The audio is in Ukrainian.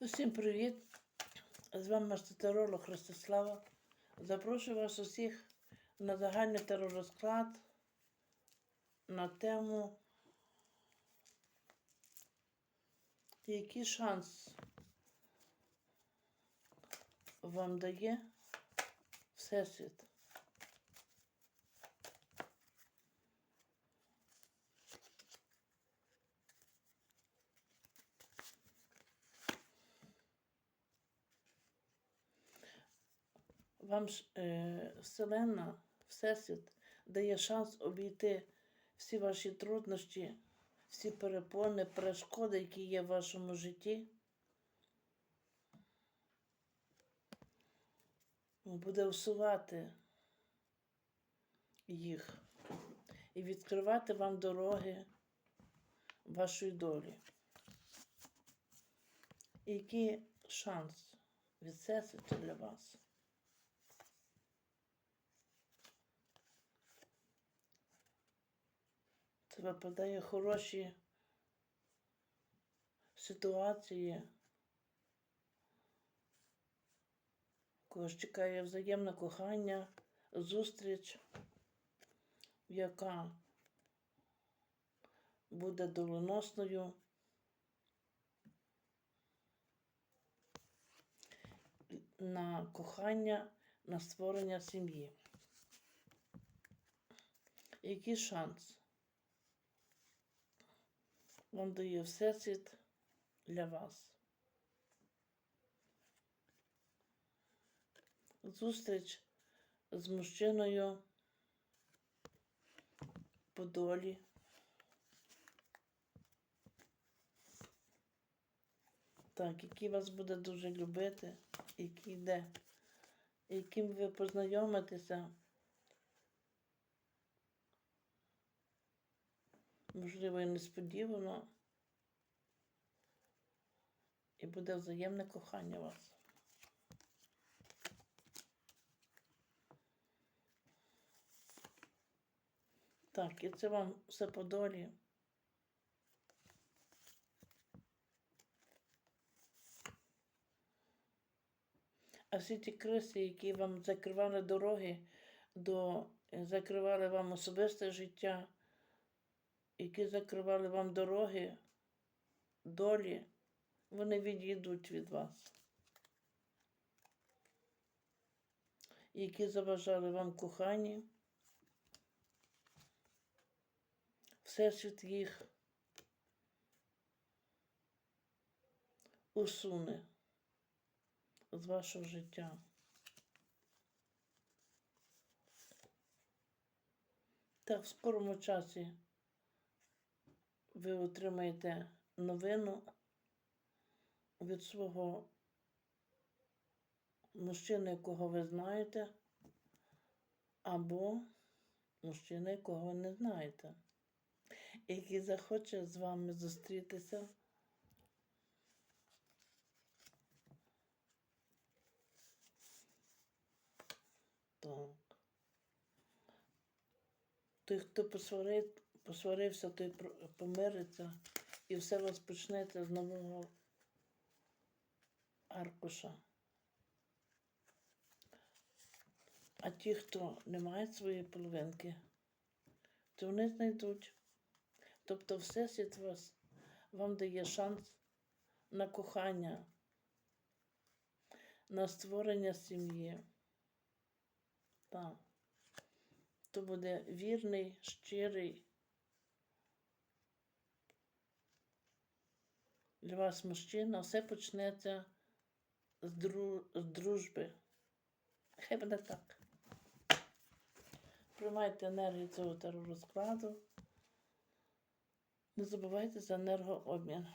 Усім привіт! З вами Таролог Ростислава. Запрошую вас усіх на загальний теророзклад на тему який шанс вам дає Всесвіт. Вам ж е, Вселенна, Всесвіт дає шанс обійти всі ваші труднощі, всі перепони, перешкоди, які є в вашому житті. Буде усувати їх і відкривати вам дороги вашої долі. Який шанс від Всесвіту для вас? Випадає хороші ситуації. Когось чекає взаємне кохання, зустріч, яка буде доленосною. На кохання, на створення сім'ї. Який шанс? Вам дає всесвіт для вас. Зустріч з мужчиною по долі. Так, який вас буде дуже любити, який йде, яким ви познайомитеся. Можливо, і несподівано. І буде взаємне кохання вас. Так, і це вам все по долі. А всі ті криси, які вам закривали дороги, до, закривали вам особисте життя які закривали вам дороги, долі, вони відійдуть від вас. Які заважали вам коханні, Всесвіт їх усуне з вашого життя. Так, в скорому часі ви отримаєте новину від свого мужчини, якого ви знаєте, або мужчини, якого не знаєте, який захоче з вами зустрітися. Так. Той, хто посварить, посварився, той помириться і все розпочнеться з нового аркуша. А ті, хто не мають своєї половинки, то вони знайдуть. Тобто Всесвіт вас вам дає шанс на кохання, на створення сім'ї. Так. То буде вірний, щирий. Для вас мужчина, все почнеться з, дру... з дружби. Хай буде так. Приймайте енергію цього теророзкладу. Не забувайте за енергообмін.